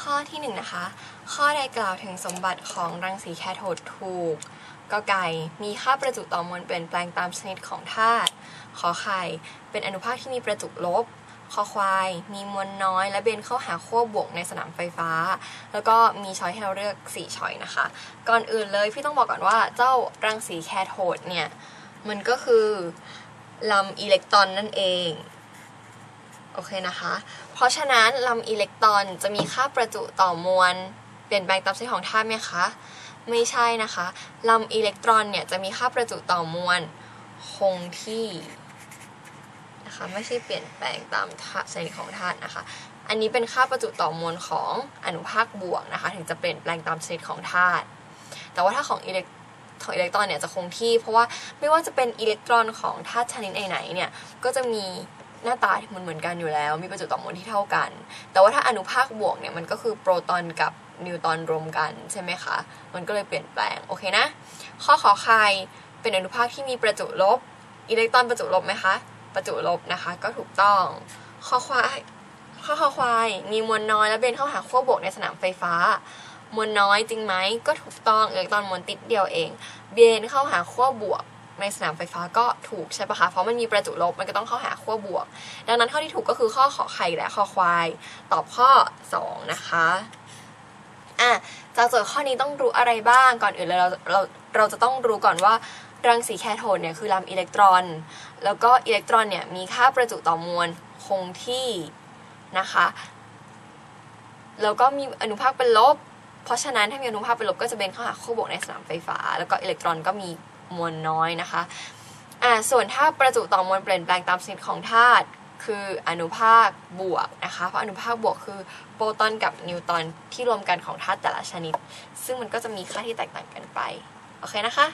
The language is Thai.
ข้อที่หนึ่งนะคะ ข้อใดกล่าวถึงสมบัติของรังสีแคโทดถูกกอไก่มีค่าประจุต่อมวลเปลี่ยนแปลงตามชนิดของธาตุขอไข่เป็นอนุภาคที่มีประจุลบคอควาย มีมวลน้อย และเบนเข้าหาขั้วบวกในสนามไฟฟ้า แล้วก็มีช้อยให้เราเลือก 4 ช้อยนะคะ ก่อนอื่นเลยพี่ต้องบอกก่อนว่าเจ้ารังสีแคโทดเนี่ย มันก็คือลำอิเล็กตรอนนั่นเอง โอเคนะคะ เพราะฉะนั้นลำอิเล็กตรอนจะมีค่าประจุต่อมวล เปลี่ยนแปลงตามชนิดของธาตุไหมคะ ไม่ใช่นะคะลำอิเล็กตรอนเนี่ยจะมีค่าประจุต่อมวลคงที่นะคะไม่ใช่เปลี่ยนแปลงตามธาตุชนิดของธาตุนะคะ อันนี้เป็นค่าประจุต่อมวลของอนุภาคบวกนะคะ ถึงจะเปลี่ยนแปลงตามชนิดของธาตุแต่ว่าถ้าของอิเล็กของอิเล็กตรอนเนี่ยจะคงที่ เพราะว่าไม่ว่าจะเป็นอิเล็กตรอนของธาตุชนิดไหนๆเนี่ยก็จะมี หน้าตาที่มันเหมือนกันอยู่แล้ว มีประจุต่อมวลที่เท่ากัน แต่ว่าถ้าอนุภาคบวกเนี่ยมันก็คือโปรตอนกับนิวตรอนรวมกันใช่ไหมคะ มันก็เลยเปลี่ยนแปลง โอเคนะ ข้อขอไข่เป็นอนุภาคที่มีประจุลบ อิเล็กตรอนประจุลบไหมคะ ประจุลบนะคะ ก็ถูกต้อง ข้อควาย ข้อคอควาย มีมวลน้อยและเบนเข้าหาขั้วบวกในสนามไฟฟ้า มวลน้อยจริงไหม ก็ถูกต้อง อิเล็กตรอนมวลติดเดียวเอง เบนเข้าหาขั้วบวก ในสนามไฟฟ้าก็ถูกใช่ปะคะ เพราะมันมีประจุลบมันก็ต้องเข้าหาขั้วบวก ดังนั้นข้อที่ถูกก็คือข้อขอไข่และข้อควาย ตอบข้อ 2 นะคะอะจากโจทย์ข้อนี้ต้องรู้อะไรบ้างก่อนอื่นเลยเราเราเราจะต้องรู้ก่อนว่ารังสีแคโทดเนี่ยคือลำอิเล็กตรอน แล้วก็อิเล็กตรอนเนี่ยมีค่าประจุต่อมวลคงที่นะคะแล้วก็มีอนุภาคเป็นลบ เพราะฉะนั้นถ้ามีอนุภาคเป็นลบก็จะเป็นเข้าหาขั้วบวกในสนามไฟฟ้า แล้วก็อิเล็กตรอนก็มี มวลน้อยนะคะอ่าส่วนถ้าประจุต่อมวลเปลี่ยนแปลงตามชนิดของธาตุคืออนุภาคบวกนะคะ เพราะอนุภาคบวกคือโปรตอนกับนิวตรอนที่รวมกันของธาตุแต่ละชนิด ซึ่งมันก็จะมีค่าที่แตกต่างกันไป โอเคนะคะ